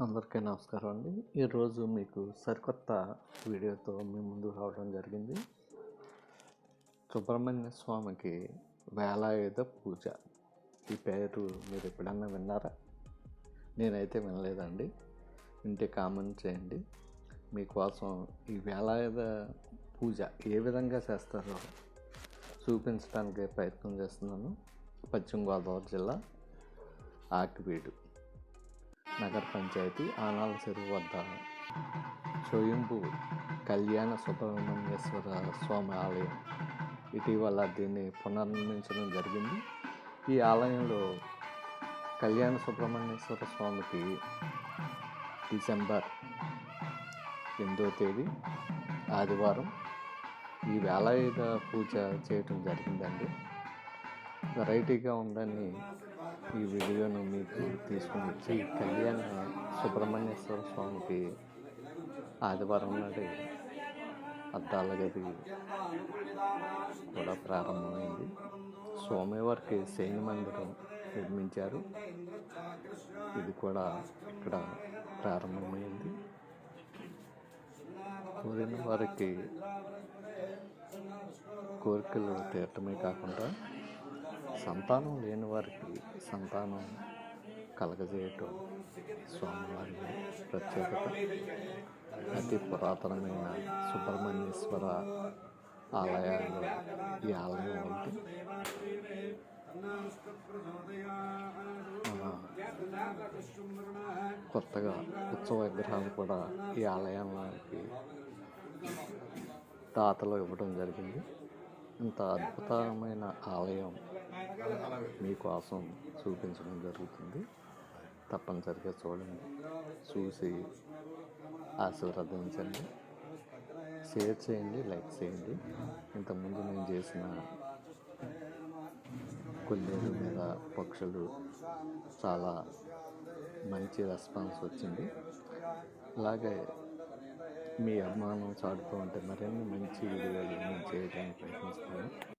అందరికీ నమస్కారం అండి. ఈరోజు మీకు సరికొత్త వీడియోతో మీ ముందు రావడం జరిగింది. సుబ్రహ్మణ్య స్వామికి వేలాయుధ పూజ. ఈ పేరు మీరు ఎప్పుడన్నా విన్నారా? నేనైతే వినలేదండి. వింటే కామెంట్ చేయండి. మీకోసం ఈ వేలాయుధ పూజ ఏ విధంగా చేస్తారో చూపించడానికి ప్రయత్నం చేస్తున్నాను. పశ్చిమ గోదావరి జిల్లా ఆకివీడు. నగర పంచాయతీ ఆనాల చెరువు వద్ద స్వయంభు కళ్యాణ సుబ్రహ్మణ్యేశ్వర స్వామి ఆలయం. ఇటీవల దీన్ని పునర్నిర్మించడం జరిగింది. ఈ ఆలయంలో కళ్యాణ సుబ్రహ్మణ్యేశ్వర స్వామికి డిసెంబర్ ఎనిమిదో తేదీ ఆదివారం ఈ వేలాయుధ పూజ చేయటం జరిగిందండి. వెరైటీగా ఉందని ఈ వీడియోను మీకు తీసుకుని వచ్చి కళ్యాణ సుబ్రహ్మణ్యేశ్వర స్వామికి ఆదివారం నాడు అద్దాల గది కూడా ప్రారంభమైంది. స్వామివారికి శయన మందిరం నిర్మించారు. ఇది కూడా ఇక్కడ ప్రారంభమైంది. కోరిన వారికి కోరికలు తీరటమే కాకుండా సంతానం లేని వారికి సంతానం కలగజేయటం స్వామివారి ప్రత్యేకత. అతి పురాతనమైన సుబ్రహ్మణ్యేశ్వర ఆలయాల్లో ఈ ఆలయం ఒకటి. మన కొత్తగా ఉత్సవ విగ్రహాలు కూడా ఈ ఆలయానికి దాతలు ఇవ్వడం జరిగింది. ఇంత అద్భుతమైన ఆలయం మీకోసం చూపించడం జరుగుతుంది. తప్పనిసరిగా చూడండి. చూసి ఆశీర్వదించండి. షేర్ చేయండి లైక్ చేయండి. ఇంతకుముందు నేను చేసిన కొల్లేరు మీద పక్షులు చాలా మంచి రెస్పాన్స్ వచ్చింది. అలాగే మీ అభిమానం చాటుతూ ఉంటే మరిన్ని మంచి వీడియోలు నేను చేయడానికి ప్రయత్నిస్తాను